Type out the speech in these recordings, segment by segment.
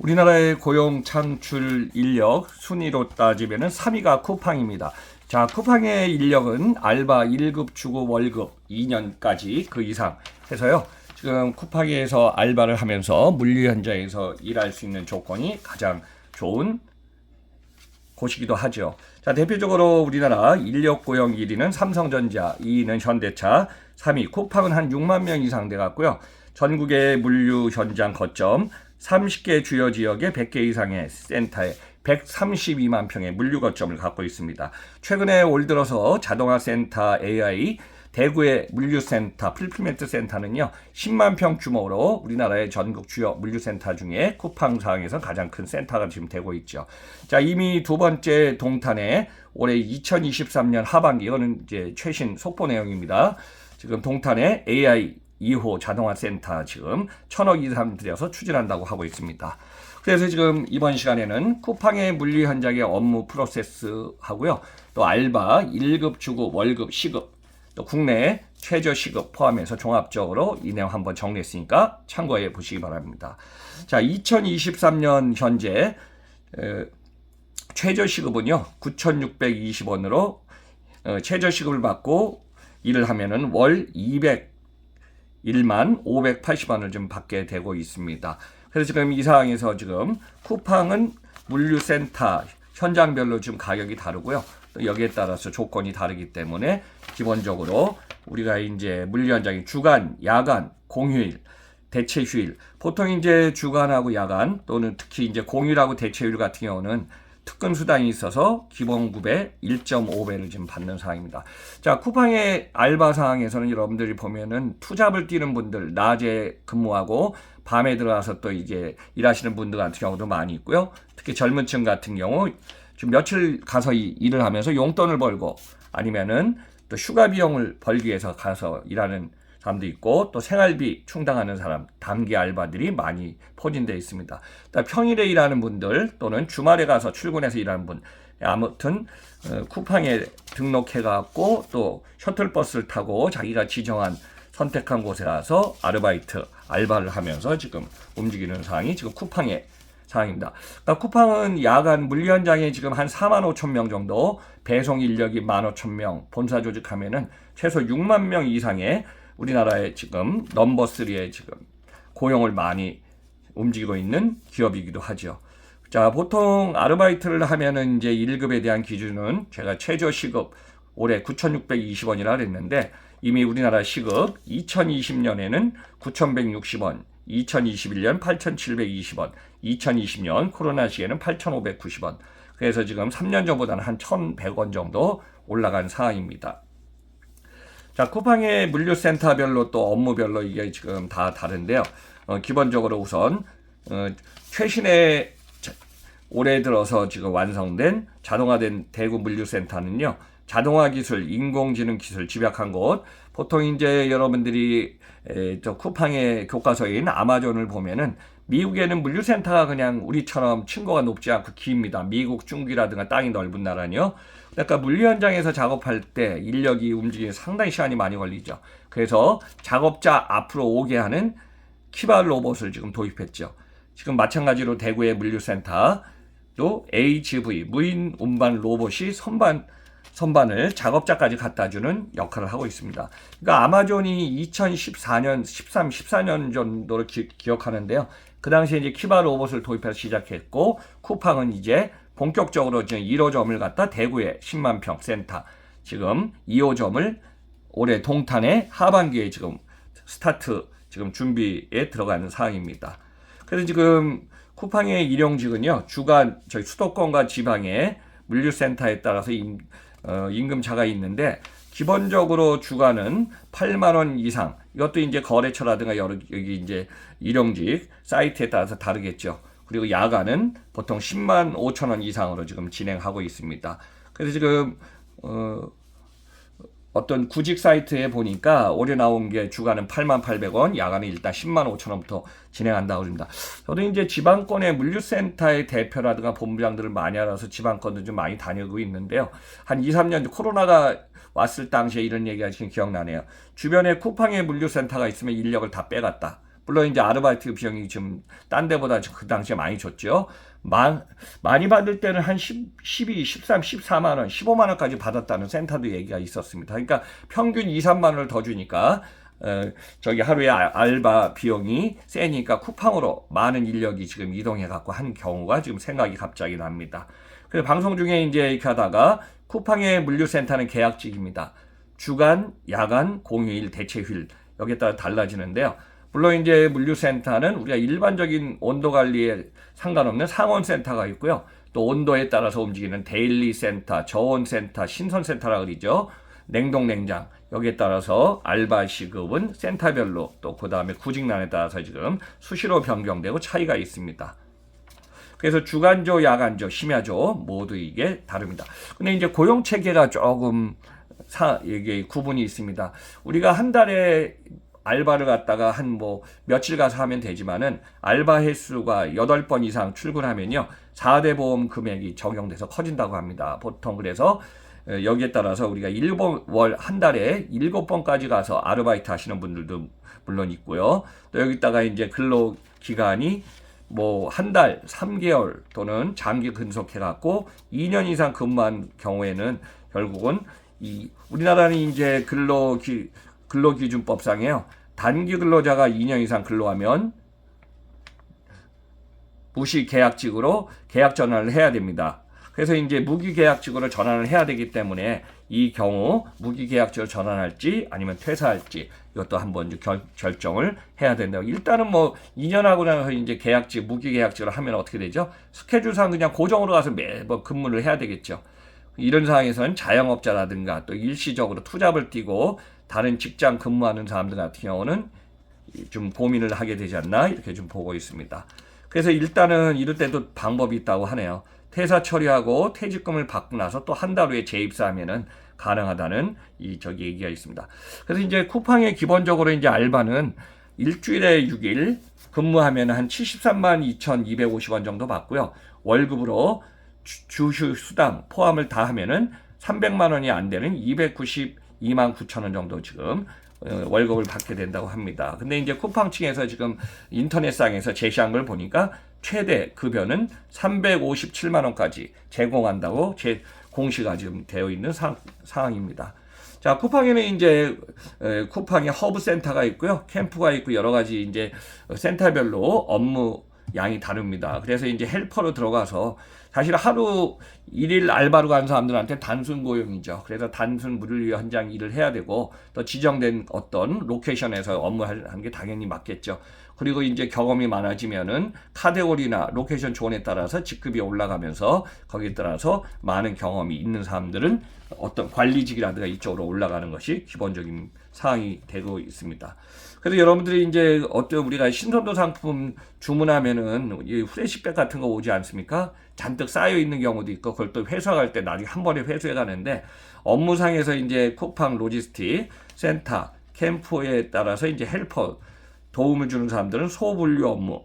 우리나라의 고용 창출 인력 순위로 따지면 3위가 쿠팡입니다. 자, 쿠팡의 인력은 알바 1급 주고 월급 2년까지 그 이상 해서요. 지금 쿠팡에서 알바를 하면서 물류 현장에서 일할 수 있는 조건이 가장 좋은 곳이기도 하죠. 자, 대표적으로 우리나라 인력 고용 1위는 삼성전자, 2위는 현대차, 3위 쿠팡은 한 6만 명 이상 돼 갔고요. 전국의 물류 현장 거점 30개 주요 지역에 100개 이상의 센터에 132만 평의 물류 거점을 갖고 있습니다. 최근에 올 들어서 자동화 센터 AI 대구의 물류센터 풀필멘트 센터는요 10만 평 규모로 우리나라의 전국 주요 물류센터 중에 쿠팡 상에서 가장 큰 센터가 지금 되고 있죠. 자 이미 두 번째 동탄에 올해 2023년 하반기 이거는 이제 최신 속보 내용입니다. 지금 동탄에 AI 2호 자동화 센터 지금 천억 이상 들여서 추진한다고 하고 있습니다. 그래서 지금 이번 시간에는 쿠팡의 물류 현장의 업무 프로세스 하고요. 또 알바 1급 주급 월급 시급 또 국내 최저 시급 포함해서 종합적으로 이 내용 한번 정리했으니까 참고해 보시기 바랍니다. 자, 2023년 현재 에, 최저 시급은요 9,620원으로 어, 최저 시급을 받고 일을 하면은 월 201만 580원을 좀 받게 되고 있습니다. 그래서 지금 이 상황에서 지금 쿠팡은 물류센터 현장별로 좀 가격이 다르고요. 또 여기에 따라서 조건이 다르기 때문에 기본적으로 우리가 이제 물류 현장이 주간, 야간, 공휴일, 대체 휴일. 보통 이제 주간하고 야간 또는 특히 이제 공휴일하고 대체 휴일 같은 경우는 특근 수당이 있어서 기본급의 1.5배를 지금 받는 상황입니다. 자, 쿠팡의 알바 상황에서는 여러분들이 보면은 투잡을 뛰는 분들 낮에 근무하고 밤에 들어가서 또 이제 일하시는 분들 같은 경우도 많이 있고요. 특히 젊은 층 같은 경우 지금 며칠 가서 이- 일을 하면서 용돈을 벌고 아니면은 또 휴가 비용을 벌기 위해서 가서 일하는 사람도 있고 또 생활비 충당하는 사람 단기 알바들이 많이 포진되어 있습니다. 또 평일에 일하는 분들 또는 주말에 가서 출근해서 일하는 분 아무튼 어, 쿠팡에 등록해 갖고 또 셔틀버스를 타고 자기가 지정한 선택한 곳에 가서 아르바이트 알바를 하면서 지금 움직이는 상황이 지금 쿠팡의 상황입니다. 그러니까 쿠팡은 야간 물류 현장에 지금 한 4만 5천 명 정도, 배송 인력이 1만 5천 명, 본사 조직하면은 최소 6만 명 이상의 우리나라의 지금 넘버 3의 지금 고용을 많이 움직이고 있는 기업이기도 하죠. 자, 보통 아르바이트를 하면은 이제 1급에 대한 기준은 제가 최저 시급 올해 9,620원이라 그랬는데 이미 우리나라 시급 2020년에는 9,160원, 2021년 8,720원, 2020년 코로나 시에는 8,590원. 그래서 지금 3년 전보다는 한 1,100원 정도 올라간 상황입니다. 자, 쿠팡의 물류센터별로 또 업무별로 이게 지금 다 다른데요. 어, 기본적으로 우선 어, 최신의 자- 올해 들어서 지금 완성된 자동화된 대구 물류센터는요. 자동화 기술, 인공지능 기술 집약한 곳. 보통 이제 여러분들이 에, 저 쿠팡의 교과서인 아마존을 보면은 미국에는 물류센터가 그냥 우리처럼 층고가 높지 않고 깁니다. 미국, 중국이라든가 땅이 넓은 나라는요. 그러니까 물류 현장에서 작업할 때 인력이 움직이는 상당히 시간이 많이 걸리죠. 그래서 작업자 앞으로 오게 하는 키바 로봇을 지금 도입했죠. 지금 마찬가지로 대구의 물류센터도 HV 무인 운반 로봇이 선반 선반을 작업자까지 갖다 주는 역할을 하고 있습니다. 그러니까 아마존이 2014년, 13, 14년 정도를 기, 기억하는데요. 그 당시에 이제 키바 로봇을 도입해서 시작했고 쿠팡은 이제 본격적으로 지금 1호점을 갖다 대구에 10만 평 센터 지금 2호점을 올해 동탄에 하반기에 지금 스타트 지금 준비에 들어가는 상황입니다. 그래서 지금 쿠팡의 일용직은요 주간 저희 수도권과 지방의 물류센터에 따라서 임, 어, 임금차가 있는데 기본적으로 주간은 8만 원 이상 이것도 이제 거래처라든가 여러 여기 이제 일용직 사이트에 따라서 다르겠죠. 그리고 야간은 보통 10만 5천 원 이상으로 지금 진행하고 있습니다. 그래서 지금 어, 어떤 구직 사이트에 보니까 올해 나온 게 주간은 8만 800원, 야간은 일단 10만 5천 원부터 진행한다고 합니다. 저도 이제 지방권의 물류센터의 대표라든가 본부장들을 많이 알아서 지방권도 좀 많이 다니고 있는데요. 한 2, 3년 코로나가 왔을 당시에 이런 얘기가 지금 기억나네요. 주변에 쿠팡의 물류센터가 있으면 인력을 다 빼갔다. 물론 이제 아르바이트 비용이 좀딴 데보다 그 당시에 많이 줬죠. 만, 많이 받을 때는 한 10, 12, 13, 14만 원, 15만 원까지 받았다는 센터도 얘기가 있었습니다. 그러니까 평균 2, 3만 원을 더 주니까 어, 저기 하루에 알- 알바 비용이 세니까 쿠팡으로 많은 인력이 지금 이동해 갖고 한 경우가 지금 생각이 갑자기 납니다. 그래서 방송 중에 이제 이렇게 하다가 쿠팡의 물류센터는 계약직입니다. 주간, 야간, 공휴일, 대체휴일 여기에 따라 달라지는데요. 물론 이제 물류센터는 우리가 일반적인 온도 관리에 상관없는 상온센터가 있고요. 또 온도에 따라서 움직이는 데일리 센터, 저온 센터, 신선 센터라 그러죠. 냉동 냉장 여기에 따라서 알바 시급은 센터별로 또 그 다음에 구직난에 따라서 지금 수시로 변경되고 차이가 있습니다. 그래서 주간조, 야간조, 심야조 모두 이게 다릅니다. 근데 이제 고용 체계가 조금 사 이게 구분이 있습니다. 우리가 한 달에 알바를 갔다가 한 뭐 며칠 가서 하면 되지만은 알바 횟수가 8번 이상 출근하면요. 4대 보험 금액이 적용돼서 커진다고 합니다. 보통 그래서 에, 여기에 따라서 우리가 일본 월한 달에 일곱 번까지 가서 아르바이트 하시는 분들도 물론 있고요. 또 여기다가 이제 근로 기간이 뭐 한 달, 3개월 또는 장기 근속해 갖고 2년 이상 근무한 경우에는 결국은 이 우리나라는 이제 근로 기 근로 기준법상에요. 단기 근로자가 2년 이상 근로하면 무시 계약직으로 계약 전환을 해야 됩니다. 그래서 이제 무기 계약직으로 전환을 해야 되기 때문에 이 경우 무기 계약직으로 전환할지 아니면 퇴사할지 이것도 한번 결, 결정을 해야 된다고. 일단은 뭐 2년 하고 나서 이제 계약직 무기 계약직으로 하면 어떻게 되죠? 스케줄상 그냥 고정으로 가서 매번 근무를 해야 되겠죠. 이런 상황에서는 자영업자라든가 또 일시적으로 투잡을 뛰고 다른 직장 근무하는 사람들 같은 경우는 좀 고민을 하게 되지 않나 이렇게 좀 보고 있습니다. 그래서 일단은 이럴 때도 방법이 있다고 하네요. 퇴사 처리하고 퇴직금을 받고 나서 또 한 달 후에 재입사하면은 가능하다는 이 저기 얘기가 있습니다. 그래서 이제 쿠팡의 기본적으로 이제 알바는 일주일에 6일 근무하면 한 73만 2,250원 정도 받고요. 월급으로 주- 주휴 수당 포함을 다 하면은 300만 원이 안 되는 292만 9천 원 정도 지금 어, 월급을 받게 된다고 합니다. 근데 이제 쿠팡 측에서 지금 인터넷상에서 제시한 걸 보니까 최대 급여는 357만 원까지 제공한다고 제 공시가 지금 되어 있는 상, 상황입니다. 자, 쿠팡에는 이제 에, 쿠팡의 허브 센터가 있고요. 캠프가 있고 여러 가지 이제 센터별로 업무 양이 다릅니다. 그래서 이제 헬퍼로 들어가서 사실 하루 일일 알바로 간 사람들한테 단순 고용이죠. 그래서 단순 물류 현장 일을 해야 되고 또 지정된 어떤 로케이션에서 업무하는 게 당연히 맞겠죠. 그리고 이제 경험이 많아지면은 카테고리나 로케이션 조언에 따라서 직급이 올라가면서 거기에 따라서 많은 경험이 있는 사람들은 어떤 관리직이라든가 이쪽으로 올라가는 것이 기본적인 사항이 되고 있습니다. 그래서 여러분들이 이제 어떤 우리가 신선도 상품 주문하면은 이 후레시백 같은 거 오지 않습니까? 잔뜩 쌓여 있는 경우도 있고 그걸 또 회수할 때 나중에 한 번에 회수해 가는데 업무상에서 이제 쿠팡 로지스틱 센터 캠프에 따라서 이제 헬퍼 도움을 주는 사람들은 소분류 업무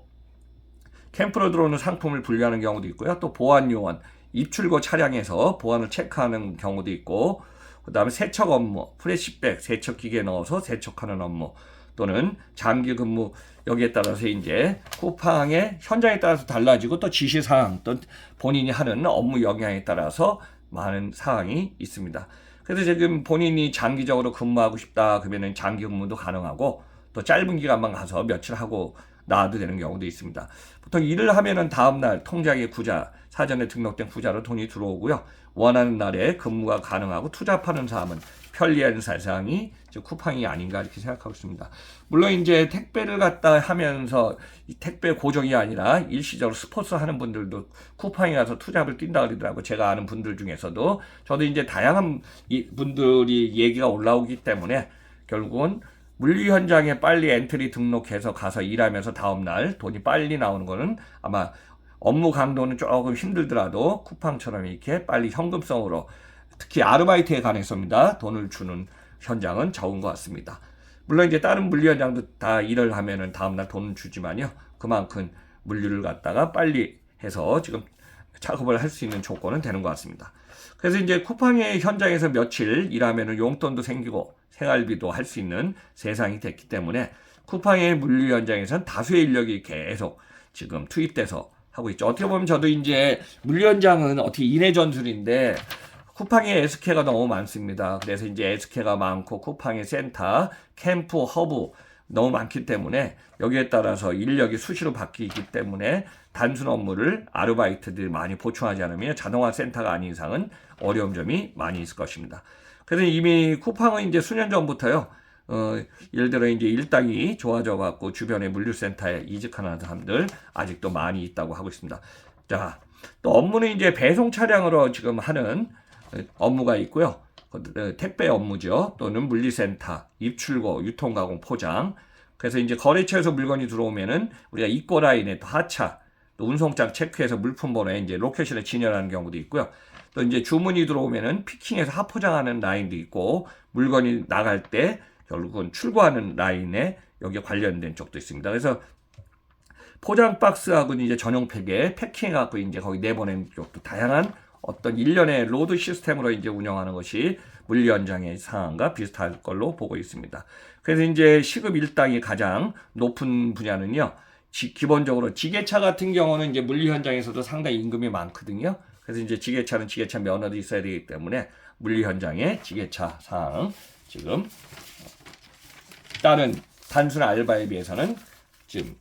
캠프로 들어오는 상품을 분류하는 경우도 있고요. 또 보안 요원 입출고 차량에서 보안을 체크하는 경우도 있고 그 다음에 세척 업무 프레시백 세척 기계에 넣어서 세척하는 업무 또는 장기 근무 여기에 따라서 이제 쿠팡의 현장에 따라서 달라지고 또 지시 사항 또 본인이 하는 업무 영향에 따라서 많은 사항이 있습니다. 그래서 지금 본인이 장기적으로 근무하고 싶다 그러면은 장기 근무도 가능하고 또 짧은 기간만 가서 며칠 하고 나와도 되는 경우도 있습니다. 보통 일을 하면은 다음날 통장에 구자, 사전에 등록된 구자로 돈이 들어오고요. 원하는 날에 근무가 가능하고 투잡하는 사람은 편리한 세상이 저 쿠팡이 아닌가 이렇게 생각하고 있습니다. 물론 이제 택배를 갖다 하면서 이 택배 고정이 아니라 일시적으로 스포츠 하는 분들도 쿠팡에 가서 투잡을 뛴다 그러더라고. 제가 아는 분들 중에서도 저도 이제 다양한 이 분들이 얘기가 올라오기 때문에 결국은 물류 현장에 빨리 엔트리 등록해서 가서 일하면서 다음날 돈이 빨리 나오는 거는 아마 업무 강도는 조금 힘들더라도 쿠팡처럼 이렇게 빨리 현금성으로 특히 아르바이트에 관해서입니다. 돈을 주는 현장은 적은 것 같습니다. 물론 이제 다른 물류 현장도 다 일을 하면은 다음날 돈을 주지만요. 그만큼 물류를 갖다가 빨리 해서 지금 작업을 할 수 있는 조건은 되는 것 같습니다. 그래서 이제 쿠팡의 현장에서 며칠 일하면은 용돈도 생기고 생활비도 할 수 있는 세상이 됐기 때문에 쿠팡의 물류 현장에서는 다수의 인력이 계속 지금 투입돼서 하고 있죠. 어떻게 보면 저도 이제 물류 현장은 어떻게 인해 전술인데 쿠팡의 SK가 너무 많습니다. 그래서 이제 SK가 많고 쿠팡의 센터, 캠프, 허브 너무 많기 때문에 여기에 따라서 인력이 수시로 바뀌기 때문에 단순 업무를 아르바이트들이 많이 보충하지 않으면 자동화 센터가 아닌 이상은 어려운 점이 많이 있을 것입니다. 그래서 이미 쿠팡은 이제 수년 전부터요. 어, 예를 들어 이제 일당이 좋아져 갖고 주변에 물류센터에 이직하는 사람들 아직도 많이 있다고 하고 있습니다. 자, 또 업무는 이제 배송 차량으로 지금 하는 업무가 있고요. 어, 택배 업무죠. 또는 물리센터, 입출고, 유통가공, 포장. 그래서 이제 거래처에서 물건이 들어오면은 우리가 입고 라인에 또 하차, 또 운송장 체크해서 물품 번호에 이제 로케이션을 진열하는 경우도 있고요. 또 이제 주문이 들어오면은 피킹해서 하포장하는 라인도 있고 물건이 나갈 때 결국은 출고하는 라인에 여기에 관련된 쪽도 있습니다. 그래서 포장 박스하고 이제 전용 팩에 패킹해갖고 이제 거기 내보내는 쪽도 다양한 어떤 일련의 로드 시스템으로 이제 운영하는 것이 물류 현장의 상황과 비슷할 걸로 보고 있습니다. 그래서 이제 시급 일당이 가장 높은 분야는요. 지- 기본적으로 지게차 같은 경우는 이제 물류 현장에서도 상당히 임금이 많거든요. 그래서 이제 지게차는 지게차 면허도 있어야 되기 때문에 물류 현장의 지게차 상황 지금 다른 단순 알바에 비해서는 지금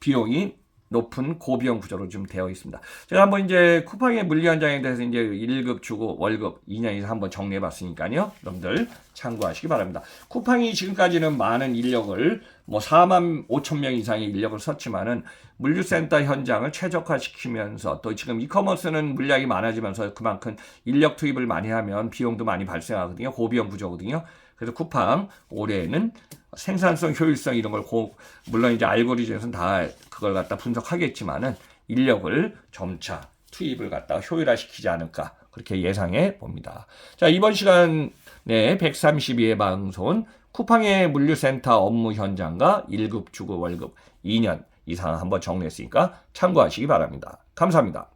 비용이 높은 고비용 구조로 좀 되어 있습니다. 제가 한번 이제 쿠팡의 물류 현장에 대해서 이제 1급 주고 월급 2년 이상 한번 정리해 봤으니까요. 여러분들 참고하시기 바랍니다. 쿠팡이 지금까지는 많은 인력을 뭐 4만 5천 명 이상의 인력을 썼지만은 물류센터 현장을 최적화시키면서 또 지금 이커머스는 물량이 많아지면서 그만큼 인력 투입을 많이 하면 비용도 많이 발생하거든요. 고비용 구조거든요. 그래서 쿠팡 올해는 생산성, 효율성 이런 걸 고, 물론 이제 알고리즘에서는 다 그걸 갖다 분석하겠지만은 인력을 점차 투입을 갖다 효율화시키지 않을까 그렇게 예상해 봅니다. 자 이번 시간에 132회 방송은 쿠팡의 물류센터 업무 현장과 1급 주고 월급 2년 이상 한번 정리했으니까 참고하시기 바랍니다. 감사합니다.